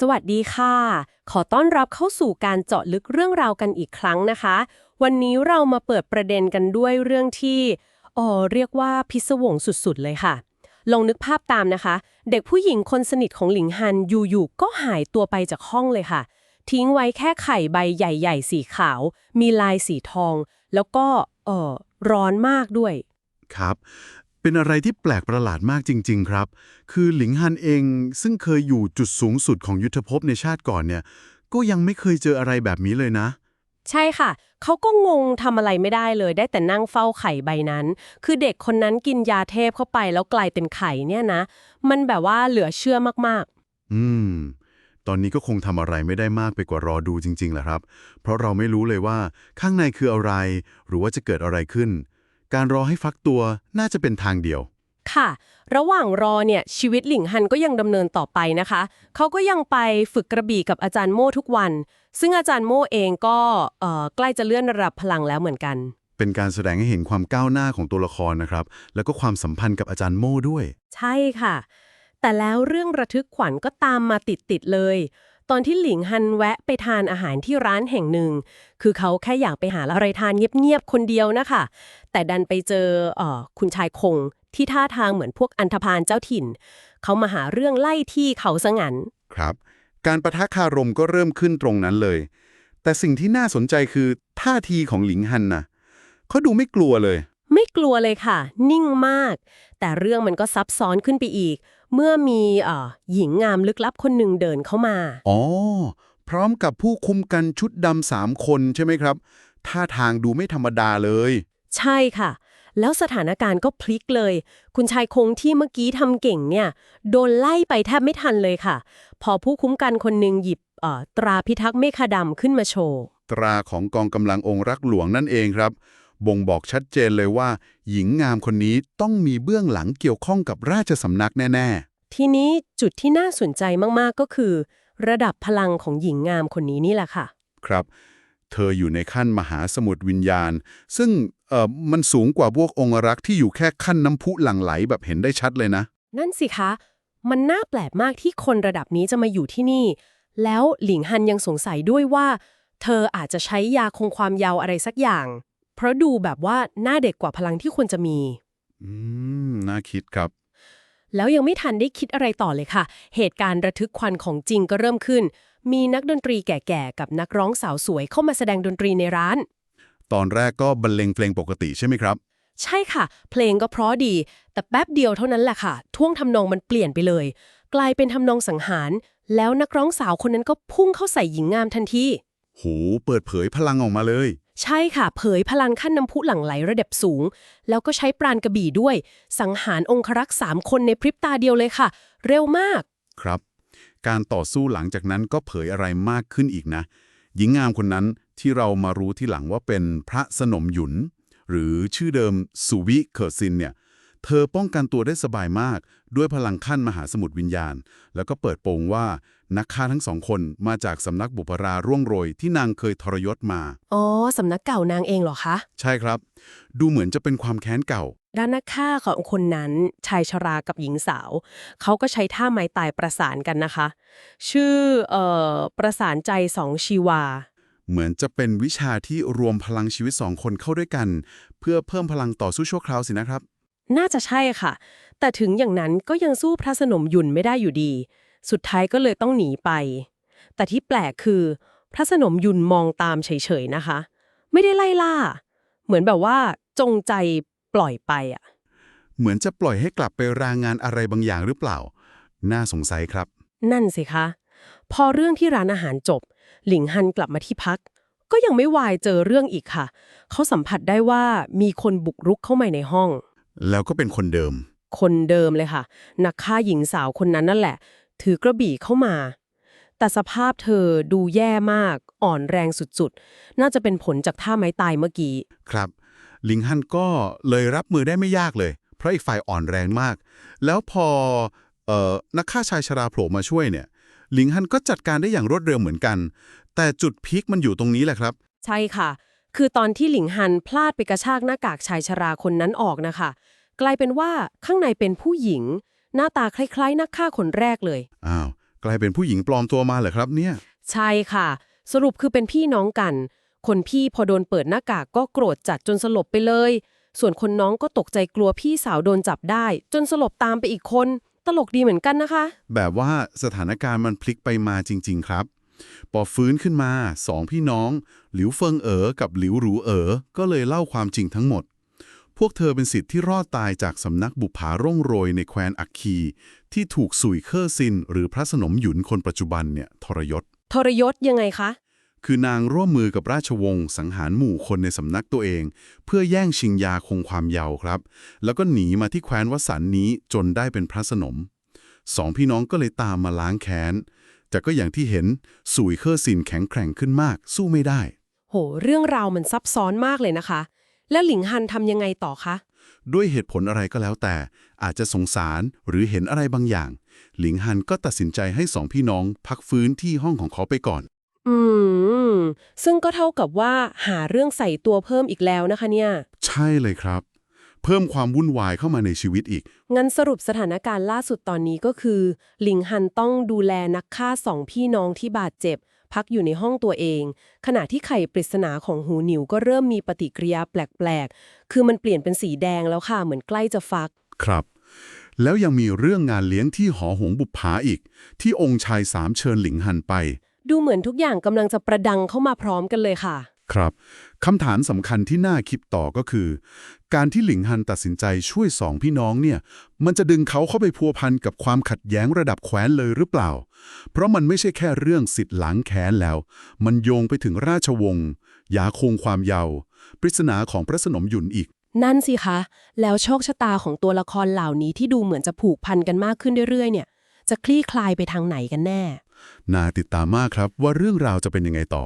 สวัสดีค่ะ ขอต้อนรับเข้าสู่การเจาะลึกเรื่องราวกันอีกครั้งนะคะ วันนี้เรามาเปิดประเด็นกันด้วยเรื่องที่อ๋อเรียกว่าพิศวงสุดๆ เลยค่ะ ลองนึกภาพตามนะคะ เด็กผู้หญิงคนสนิทของหลิงฮันอยู่ๆก็หายตัวไปจากห้องเลยค่ะ ทิ้งไว้แค่ไข่ใบใหญ่ๆ สีขาว มีลายสีทอง แล้วก็เออร้อนมากด้วย ครับ เป็นอะไรที่แปลกประหลาดมากจริง ๆ ครับ คือหลิงฮันเองซึ่งเคยอยู่จุดสูงสุดของยุทธภพในชาติก่อนเนี่ย ก็ยังไม่เคยเจออะไรแบบนี้เลยนะ ใช่ค่ะ เขาก็งงทำอะไรไม่ได้เลย ได้แต่นั่งเฝ้าไข่ใบนั้น คือเด็กคนนั้นกินยาเทพเข้าไปแล้วกลายเป็นไข่เนี่ยนะ มันแบบว่าเหลือเชื่อมากอืม ตอนนี้ก็คงทำอะไรไม่ได้มากไปกว่ารอดูจริงๆแหละครับ เพราะเราไม่รู้เลยว่าข้างในคืออะไร หรือว่าจะเกิดอะไรขึ้น การรอให้ฟักตัวน่าจะเป็นทางเดียวๆค่ะ ระหว่างรอเนี่ยชีวิตหลิงฮันก็ยังดำเนินต่อไปนะคะ เขาก็ยังไปฝึกกระบี่กับอาจารย์โม่ทุกวัน ซึ่งอาจารย์โม่เองก็เอ่อใกล้จะเลื่อนระดับพลังแล้วเหมือนกัน เป็นการแสดงให้เห็นความก้าวหน้าของตัวละครนะครับ แล้วก็ความสัมพันธ์กับอาจารย์โม่ด้วย ใช่ค่ะ แต่แล้วเรื่องระทึกขวัญก็ตามมาติดๆเลย ตอนที่หลิงฮันแวะไปทานอาหารที่ร้านแห่งหนึ่ง คือเขาแค่อยากไปหาอะไรทานเงียบๆคนเดียวนะคะ แต่ดันไปเจอเอ่อคุณชายคงที่ท่าทางเหมือนพวกอันธพาลเจ้าถิ่น เขามาหาเรื่องไล่ที่เขาซะงั้นครับ การประทะคารมก็เริ่มขึ้นตรงนั้นเลย แต่สิ่งที่น่าสนใจคือท่าทีของหลิงฮันนะเขาดูไม่กลัวเลย ไม่กลัวเลยค่ะ นิ่งมาก แต่เรื่องมันก็ซับซ้อนขึ้นไปอีก เมื่อมีเอ่อหญิงงามลึกลับคนหนึ่งเดินเข้ามา อ๋อ พร้อมกับผู้คุมกันชุดดำสามคนใช่ไหมครับ ท่าทางดูไม่ธรรมดาเลย ใช่ค่ะ แล้วสถานการณ์ก็พลิกเลย คุณชายคงที่เมื่อกี้ทำเก่งเนี่ย โดนไล่ไปแทบไม่ทันเลยค่ะ พอผู้คุ้มกันคนหนึ่งหยิบเอ่อตราพิทักษ์เมฆดำขึ้นมาโชว์ ตราของกองกำลังองค์รักหลวงนั่นเองครับ บ่งบอกชัดเจนเลยว่า หญิงงามคนนี้ต้องมีเบื้องหลังเกี่ยวข้องกับราชสำนักแน่ทีนี้จุดที่น่าสนใจมากๆก็คือ ระดับพลังของหญิงงามคนนี้นี่แหละค่ะๆครับ เธออยู่ในขั้นมหาสมุทรวิญญาณ ซึ่งเอ่อมันสูงกว่าพวกองค์รักษ์ที่อยู่แค่ขั้นน้ำพุหลั่งไหลแบบเห็นได้ชัดเลยนะ นั่นสิคะ มันน่าแปลกมากที่คนระดับนี้จะมาอยู่ที่นี่ แล้วหลิงฮันยังสงสัยด้วยว่า เธออาจจะใช้ยาคงความยาวอะไรสักอย่าง เพราะดูแบบว่าหน้าเด็กกว่าพลังที่ควรจะมี อืม น่าคิดครับ แล้วยังไม่ทันได้คิดอะไรต่อเลยค่ะ เหตุการณ์ระทึกควันของจริงก็เริ่มขึ้น มีนักดนตรีแก่ๆ กับนักร้องสาวสวยเข้ามาแสดงดนตรีในร้าน ตอนแรกก็บรรเลงเพลงปกติใช่ไหมครับ ใช่ค่ะ เพลงก็เพราะดี แต่แป๊บเดียวเท่านั้นแหละค่ะ ท่วงทำนองมันเปลี่ยนไปเลย กลายเป็นทำนองสังหาร แล้วนักร้องสาวคนนั้นก็พุ่งเข้าใส่หญิงงามทันที โห เปิดเผยพลังออกมาเลย ใช่ค่ะ เผยพลังขั้นน้ำพุหลั่งไหลระดับสูง แล้วก็ใช้ปราณกระบี่ด้วย สังหารองครักษ์สามคนในพริบตาเดียวเลยค่ะ เร็วมาก ครับ การต่อสู้หลังจากนั้นก็เผยอะไรมากขึ้นอีกนะ หญิงงามคนนั้นที่เรามารู้ที่หลังว่าเป็นพระสนมหยุน หรือชื่อเดิมสุวิเคอร์ซินเนี่ย เธอป้องกันตัวได้สบายมาก ด้วยพลังขั้นมหาสมุทรวิญญาณ แล้วก็เปิดโปงว่านักฆ่าทั้งสองคนมาจากสำนักบุปราร่วงโรยที่นางเคยทรยศมา อ๋อ สำนักเก่านางเองเหรอคะ ใช่ครับ ดูเหมือนจะเป็นความแค้นเก่า ด้านนักฆ่าของคนนั้น ชายชรากับหญิงสาว เขาก็ใช้ท่าไม้ตายประสานกันนะคะ ชื่อเอ่อประสานใจสองชีวาเหมือนจะเป็นวิชาที่รวมพลังชีวิตสองคนเข้าด้วยกัน เพื่อเพิ่มพลังต่อสู้ชั่วคราวสินะครับ น่าจะใช่ค่ะ แต่ถึงอย่างนั้นก็ยังสู้พระสนมหยุนไม่ได้อยู่ดี สุดท้ายก็เลยต้องหนีไป แต่ที่แปลกคือ พระสนมหยุนมองตามเฉยๆนะคะ ไม่ได้ไล่ล่า เหมือนแบบว่าจงใจปล่อยไปอะ เหมือนจะปล่อยให้กลับไปรางงานอะไรบางอย่างหรือเปล่า น่าสงสัยครับ นั่นสิคะ พอเรื่องที่ร้านอาหารจบ หลิงฮันกลับมาที่พัก ก็ยังไม่วายเจอเรื่องอีกค่ะ เขาสัมผัสได้ว่ามีคนบุกรุกเข้ามาในห้อง แล้วก็เป็นคนเดิม คนเดิมเลยค่ะ นักฆ่าหญิงสาวคนนั้นนั่นแหละ ถือกระบี่เข้ามา แต่สภาพเธอดูแย่มาก อ่อนแรงสุดๆ น่าจะเป็นผลจากท่าไม้ตายเมื่อกี้ ครับ ลิงฮันก็เลยรับมือได้ไม่ยากเลย เพราะอีกฝ่ายอ่อนแรงมาก แล้วพอเอ่อนักฆ่าชายชราโผล่มาช่วยเนี่ยลิงฮันก็จัดการได้อย่างรวดเร็วเหมือนกัน แต่จุดพีคมันอยู่ตรงนี้แหละครับ ใช่ค่ะ คือตอนที่หลิงฮันพลาดไปกระชากหน้ากากชายชราคนนั้นออกนะคะ กลายเป็นว่าข้างในเป็นผู้หญิง หน้าตาคล้ายๆ นักฆ่าคนแรกเลย อ้าว กลายเป็นผู้หญิงปลอมตัวมาเหรอครับเนี่ย ใช่ค่ะ สรุปคือเป็นพี่น้องกัน คนพี่พอโดนเปิดหน้ากากก็โกรธจัดจนสลบไปเลย ส่วนคนน้องก็ตกใจกลัวพี่สาวโดนจับได้ จนสลบตามไปอีกคน ตลกดีเหมือนกันนะคะ แบบว่าสถานการณ์มันพลิกไปมาจริง ๆ ครับ พอฟื้นขึ้นมาสองพี่น้อง หลิวเฟิงเอ๋อกับหลิวหรูเอ๋อก็เลยเล่าความจริงทั้งหมด พวกเธอเป็นสิทธิ์ที่รอดตายจากสำนักบุปผาร่งโรยในแคว้นอักคี ที่ถูกสุยเคอร์ซิน หรือพระสนมหยุนคนปัจจุบันเนี่ยทรยศ ทรยศยังไงคะ คือนางร่วมมือกับราชวงศ์สังหารหมู่คนในสำนักตัวเอง เพื่อแย่งชิงยาคงความเยาว์ครับ แล้วก็หนีมาที่แคว้นวสันนี้จนได้เป็นพระสนมสองพี่น้องก็เลยตามมาล้างแค้น แต่ก็อย่างที่เห็นสุยเคอร์ซินแข็งแกร่งขึ้นมาก สู้ไม่ได้ โห เรื่องราวมันซับซ้อนมากเลยนะคะ แล้วหลิงฮันทำยังไงต่อคะ ด้วยเหตุผลอะไรก็แล้วแต่ อาจจะสงสารหรือเห็นอะไรบางอย่าง หลิงฮันก็ตัดสินใจให้สองพี่น้อง พักฟื้นที่ห้องของเขาไปก่อน อืม ซึ่งก็เท่ากับว่าหาเรื่องใส่ตัวเพิ่มอีกแล้วนะคะเนี่ย ใช่เลยครับ เพิ่มความวุ่นวายเข้ามาในชีวิตอีก งั้นสรุปสถานการณ์ล่าสุดตอนนี้ก็คือ หลิงฮันต้องดูแลนักฆ่าสองพี่น้องที่บาดเจ็บ พักอยู่ในห้องตัวเอง ขณะที่ไข่ปริศนาของหูหนิวก็เริ่มมีปฏิกิริยาแปลกๆ คือมันเปลี่ยนเป็นสีแดงแล้วค่ะเหมือนใกล้จะฟัก ครับ แล้วยังมีเรื่องงานเลี้ยงที่หอหงบุปผาอีก ที่องค์ชายสามเชิญหลิงฮันไป ดูเหมือนทุกอย่างกำลังจะประดังเข้ามาพร้อมกันเลยค่ะ ครับคำถามสำคัญที่น่าคิดต่อก็คือ การที่หลิงฮันตัดสินใจช่วยสองพี่น้องเนี่ย มันจะดึงเขาเข้าไปพัวพันกับความขัดแย้งระดับแคว้นเลยหรือเปล่า เพราะมันไม่ใช่แค่เรื่องสิทธิ์หลังแค้นแล้ว มันโยงไปถึงราชวงศ์ยาคงความเยาว์ปริศนาของพระสนมหยุนอีก นั่นสิคะ แล้วโชคชะตาของตัวละครเหล่านี้ที่ดูเหมือนจะผูกพันกันมากขึ้นเรื่อยๆ เนี่ย จะคลี่คลายไปทางไหนกันแน่ น่าติดตามมากครับว่าเรื่องราวจะเป็นยังไงต่อ